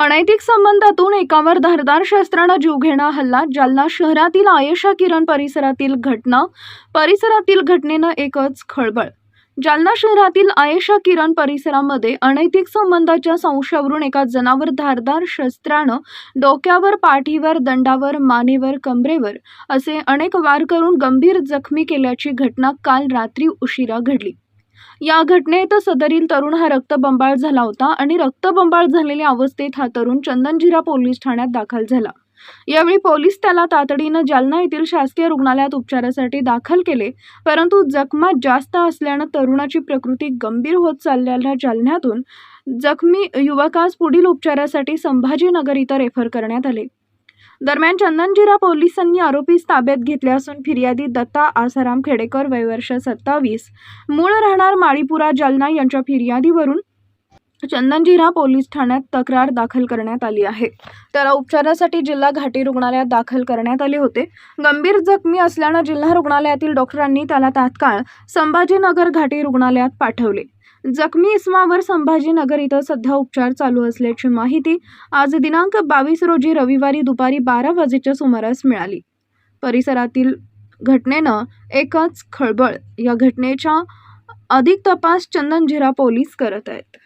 अनैतिक संबंधातून एकावर धारदार शस्त्रानं जीवघेणा हल्ला जालना शहरातील आयशा किरण परिसरातील घटना परिसरातील घटनेनं एकच खळबळ. जालना शहरातील आयशा किरण परिसरामध्ये अनैतिक संबंधाच्या संशयावरून एका जनावर धारदार शस्त्रानं डोक्यावर पाठीवर दंडावर मानेवर कमरेवर असे अनेक वार करून गंभीर जखमी केल्याची घटना काल रात्री उशिरा घडली. या घटनेत सदरील तरुण हा रक्तबंबाळ झाला होता आणि रक्तबंबाळ झालेल्या अवस्थेत हा तरुण चंदनजिरा पोलीस ठाण्यात दाखल झाला. यावेळी पोलीस त्याला तातडीनं जालना येथील शासकीय रुग्णालयात उपचारासाठी दाखल केले परंतु जखमा जास्त असल्यानं तरुणाची प्रकृती गंभीर होत चाललेल्या जालन्यातून जखमी युवकास पुढील उपचारासाठी संभाजीनगर इथं रेफर करण्यात आले. दरम्यान चंदनजिरा पोलिसांनी आरोपीस ताब्यात घेतले असून फिर्यादी दत्ता आसाराम खेडेकर वयवर्ष सत्तावीस. मूळ राहणार माळीपुरा जालना यांच्या फिर्यादीवरून चंदनजिरा पोलीस ठाण्यात तक्रार दाखल करण्यात आली आहे. त्याला उपचारासाठी जिल्हा घाटी रुग्णालयात दाखल करण्यात आले होते. गंभीर जखमी असल्यानं जिल्हा रुग्णालयातील डॉक्टरांनी त्याला तात्काळ संभाजीनगर घाटी रुग्णालयात पाठवले. जखमी इस्मावर संभाजीनगर इथं सध्या उपचार चालू असल्याची माहिती आज दिनांक बावीस रोजी रविवारी दुपारी बारा वाजेच्या सुमारास मिळाली. परिसरातील घटनेनं एकच खळबळ या घटनेच्या अधिक तपास चंदनझिरा पोलीस करत आहेत.